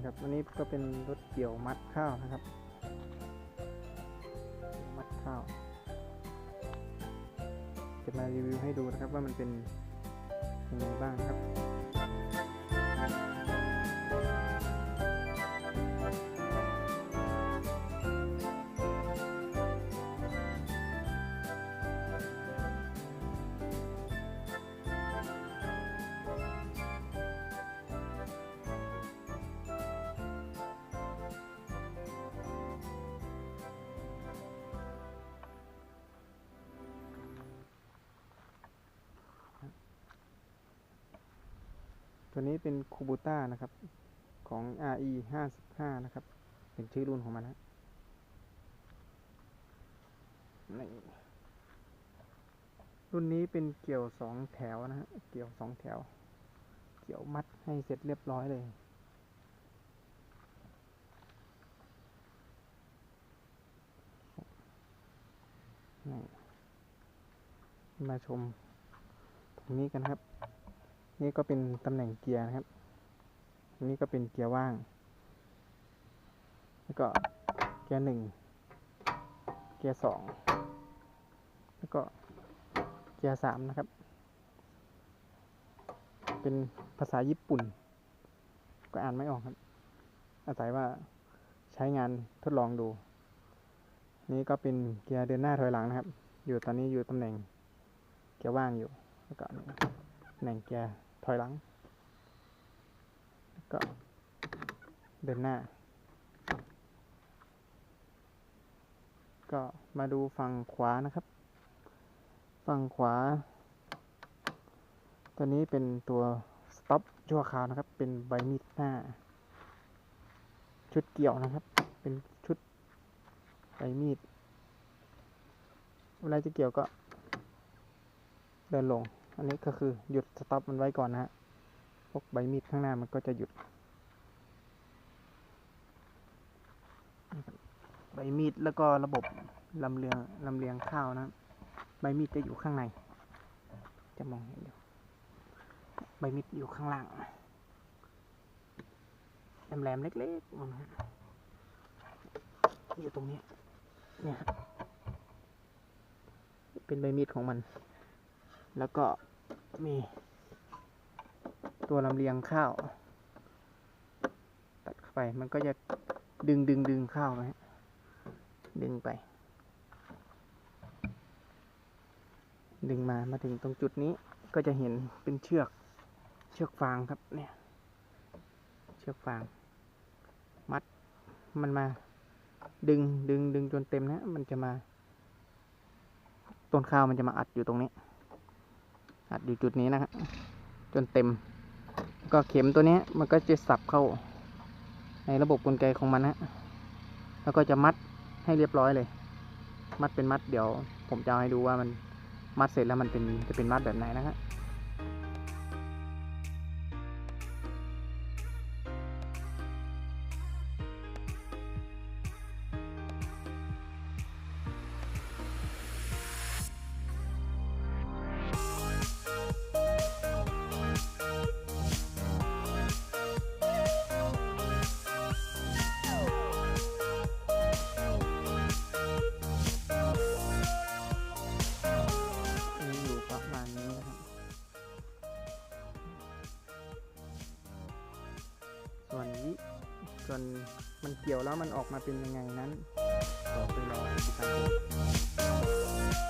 นี่ครับ อันนี้ก็เป็นรถเกี่ยวมัดข้าวนะครับ มัดข้าว จะมารีวิวให้ดูนะครับว่ามันเป็นยังไงบ้างครับ ตัวนี้เป็นคูบูต้านะครับของ RE 55นะครับ เป็นชื่อรุ่นของมันนะนี่รุ่นนี้เป็นเกี่ยวสองแถวนะฮะ เกี่ยวสองแถว เกี่ยวมัดให้เสร็จเรียบร้อยเลยมาชมตรงนี้กันครับ นี่ก็เป็นตำแหน่งเกียร์นะครับ นี่ก็เป็นเกียร์ว่าง แล้วก็เกียร์หนึ่ง เกียร์สอง แล้วก็เกียร์สามนะครับ เป็นภาษาญี่ปุ่น ก็อ่านไม่ออกครับ อาศัยว่าใช้งานทดลองดู นี่ก็เป็นเกียร์เดินหน้าถอยหลังนะครับ อยู่ตอนนี้อยู่ตำแหน่งเกียร์ว่างอยู่ แล้วก็นี่ตำแหน่งเกียร์ ถอยหลัง ก็เดินหน้า ก็มาดูฝั่งขวานะครับ ฝั่งขวา ตัวนี้เป็นตัวสต็อปชั่วคราวนะครับ เป็นใบมีดหน้า ชุดเกี่ยวนะครับ เป็นชุดใบมีด เวลาจะเกี่ยวก็ เดินลง อันนี้ก็คือหยุดสต็อปมันไว้ก่อนนะฮะ พวกใบมีดข้างหน้ามันก็จะหยุด ใบมีดแล้วก็ระบบลำเลียงลำเลียงข้าวนะ ใบมีดจะอยู่ข้างใน จะมองเห็นอยู่ ใบมีดอยู่ข้างล่างแหลมๆเล็กๆนะฮะอยู่ตรงนี้ เนี่ยเป็นใบมีดของมัน แล้วก็ มีตัวลำเลียงข้าว ตัดเข้าไปมันก็จะดึงดึงดึงข้าวไปฮะดึงไป ดึงมามาถึงตรงจุดนี้ก็จะเห็นเป็นเชือกเชือกฟางครับเนี่ยเชือกฟาง มัดมันมาดึงดึงดึงจนเต็มนะมันจะมา ต้นข้าวมันจะมาอัดอยู่ตรงนี้ อัดอยู่จุดนี้นะครับจนเต็ม ก็เข็มตัวนี้มันก็จะสับเข้า ในระบบกลไกของมันนะแล้วก็จะมัดให้เรียบร้อยเลย มัดเป็นมัดเดี๋ยว ผมจะเอาให้ดูว่ามันมัดเสร็จแล้วมันเป็นจะเป็นมัดแบบไหนนะครับ ส่วนมันเกี่ยวแล้วมันออกมาเป็นยังไงนั้นขอไปรอติดตาม